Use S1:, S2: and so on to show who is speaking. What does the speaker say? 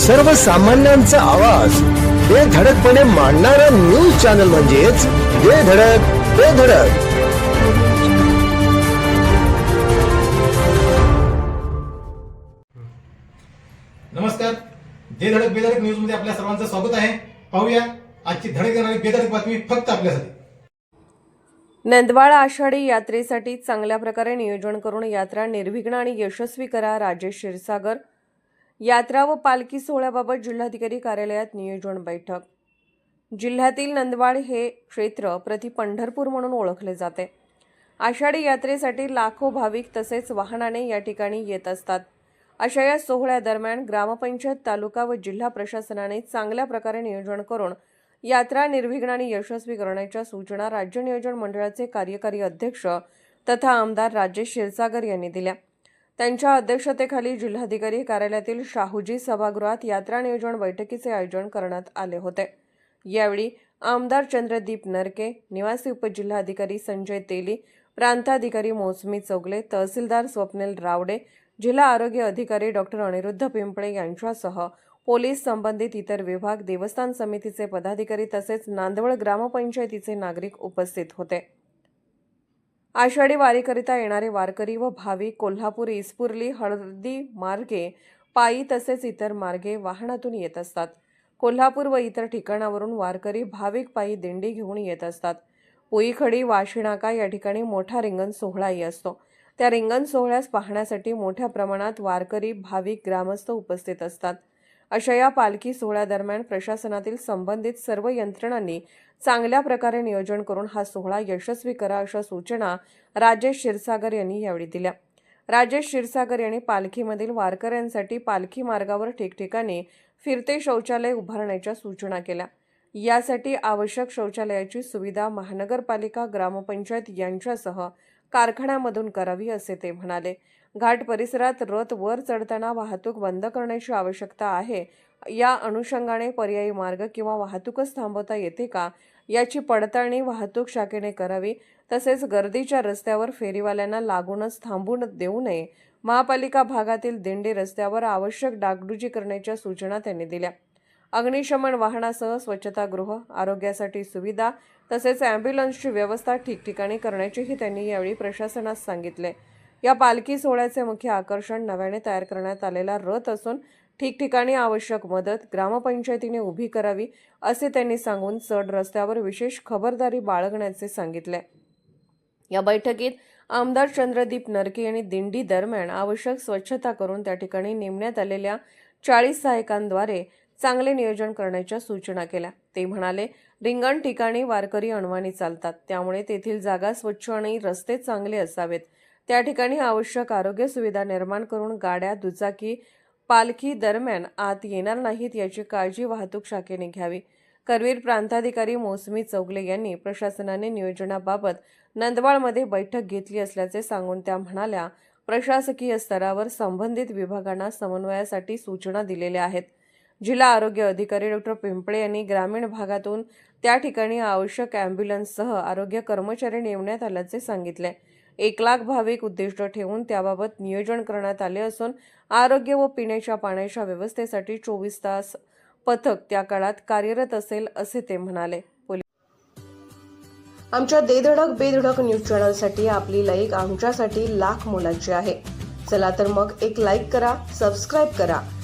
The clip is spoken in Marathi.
S1: सर्वसामान्यांचा आवाज. बेधडकपणे मांडणारा न्यूज चॅनल म्हणजेच बेधडक बेधडक
S2: नमस्कार. जे धडक बेधडक न्यूजमध्ये आपल्या सर्वांचं स्वागत आहे. पाहूया आजची धडक देणारी बेधडक बातमी फक्त आपल्यासाठी.
S3: नंदवाळ आषाढी यात्रेसाठी चांगल्या प्रकारे नियोजन करून यात्रा निर्विघ्न आणि यशस्वी करा राजेश क्षीरसागर. यात्रा व पालखी सोहळ्याबाबत जिल्हाधिकारी कार्यालयात नियोजन बैठक. जिल्ह्यातील नंदवाड हे क्षेत्र प्रति पंढरपूर म्हणून ओळखले जाते. आषाढी यात्रेसाठी लाखो भाविक तसेच वाहनाने या ठिकाणी येत असतात. अशा या सोहळ्यादरम्यान ग्रामपंचायत तालुका व जिल्हा प्रशासनाने चांगल्या प्रकारे नियोजन करून यात्रा निर्विघ्न आणि यशस्वी करण्याच्या सूचना राज्य नियोजन मंडळाचे कार्यकारी अध्यक्ष तथा आमदार राजेश क्षीरसागर यांनी दिल्या. त्यांच्या अध्यक्षतेखाली जिल्हाधिकारी कार्यालयातील शाहूजी सभागृहात यात्रा नियोजन बैठकीचे आयोजन करण्यात आले होते. यावेळी आमदार चंद्रदीप नरके निवासी उपजिल्हाधिकारी संजय तेली प्रांताधिकारी मोसमी चौगले तहसीलदार स्वप्नील रावडे जिल्हा आरोग्य अधिकारी डॉक्टर अनिरुद्ध पिंपळे यांच्यासह पोलीस संबंधित इतर विभाग देवस्थान समितीचे पदाधिकारी तसेच नांदवळ ग्रामपंचायतीचे नागरिक उपस्थित होते. आषाढी वारीकरिता येणारे वारकरी व भाविक कोल्हापूर इस्पुर्ली हळदी मार्गे पायी तसेच इतर मार्गे वाहनातून येत असतात. कोल्हापूर व इतर ठिकाणावरून वारकरी भाविक पायी दिंडी घेऊन येत असतात. पुईखडी वाशिणाका या ठिकाणी मोठा रिंगण सोहळाही असतो. त्या रिंगण सोहळ्यास पाहण्यासाठी मोठ्या प्रमाणात वारकरी भाविक ग्रामस्थ उपस्थित असतात. अशा या पालखी सोहळ्यादरम्यान प्रशासनातील संबंधित सर्व यंत्रणांनी चांगल्या प्रकारे नियोजन करून हा सोहळा यशस्वी करा अशा सूचना राजेश क्षीरसागर यांनी यावेळी दिल्या. राजेश क्षीरसागर यांनी पालखीमधील वारकऱ्यांसाठी पालखी मार्गावर ठिकठिकाणी फिरते शौचालय उभारण्याच्या सूचना केल्या. यासाठी आवश्यक शौचालयाची सुविधा महानगरपालिका ग्रामपंचायत यांच्यासह कारखान्यामधून करावी असे ते म्हणाले. घाट परिसरात रथ वर चढताना वाहतूक बंद करण्याची आवश्यकता आहे. या अनुषंगाने पर्यायी मार्ग किंवा वाहतूकच थांबवता येते का? याची पडताळणी वाहतूक शाखेने करावी. तसेच गर्दीच्या रस्त्यावर फेरीवाल्यांना लागूनच थांबून देऊ नये. महापालिका भागातील दिंडी रस्त्यावर आवश्यक डागडुजी करण्याच्या सूचना त्यांनी दिल्या. अग्निशमन वाहनासह स्वच्छतागृह आरोग्यासाठी सुविधा तसेच ॲम्ब्युलन्सची व्यवस्था ठिकठिकाणी करण्याचीही त्यांनी यावेळी प्रशासनास सांगितले. या पालखी सोहळ्याचे मुख्य आकर्षण नव्याने तयार करण्यात आलेला रथ असून ठिकठिकाणी आवश्यक मदत ग्रामपंचायतीने उभी करावी असे त्यांनी सांगून चढ रस्त्यावर विशेष खबरदारी बाळगण्याचे सांगितले. या बैठकीत आमदार चंद्रदीप नरके यांनी दिंडी दरम्यान आवश्यक स्वच्छता करून त्या ठिकाणी नेमण्यात आलेल्या चाळीस सहायकांद्वारे चांगले नियोजन करण्याच्या सूचना केल्या. ते म्हणाले रिंगण ठिकाणी वारकरी अणवाणी चालतात. त्यामुळे तेथील जागा स्वच्छ आणि रस्ते चांगले असावेत. त्या ठिकाणी आवश्यक आरोग्य सुविधा निर्माण करून गाड्या दुचाकी पालखी दरम्यान आत येणार नाहीत याची काळजी वाहतूक शाखेने घ्यावी. करवीर प्रांताधिकारी मोसमी चौगले यांनी प्रशासनाने नियोजनाबाबत नंदवाळमध्ये बैठक घेतली असल्याचे सांगून त्या म्हणाल्या प्रशासकीय स्तरावर संबंधित विभागांना समन्वयासाठी सूचना दिलेल्या आहेत. जिल्हा आरोग्य अधिकारी डॉक्टर पिंपळे यांनी ग्रामीण भागातून त्या ठिकाणी आवश्यक ॲम्ब्युलन्ससह आरोग्य कर्मचारी नेमण्यात आल्याचे सांगितले. एक लाख भाविक उद्दिष्ट ठेवून त्याबाबत नियोजन करण्यात आले असून आरोग्य व पिण्याच्या पाण्याच्या व्यवस्थेसाठी चोवीस तास पथक त्या काळात कार्यरत असेल असे ते म्हणाले. आमच्या देधडक बेधडक न्यूज चॅनलसाठी आपली लाईक आमच्यासाठी लाख मोलाची आहे. चला तर मग एक लाईक करा सबस्क्राईब करा.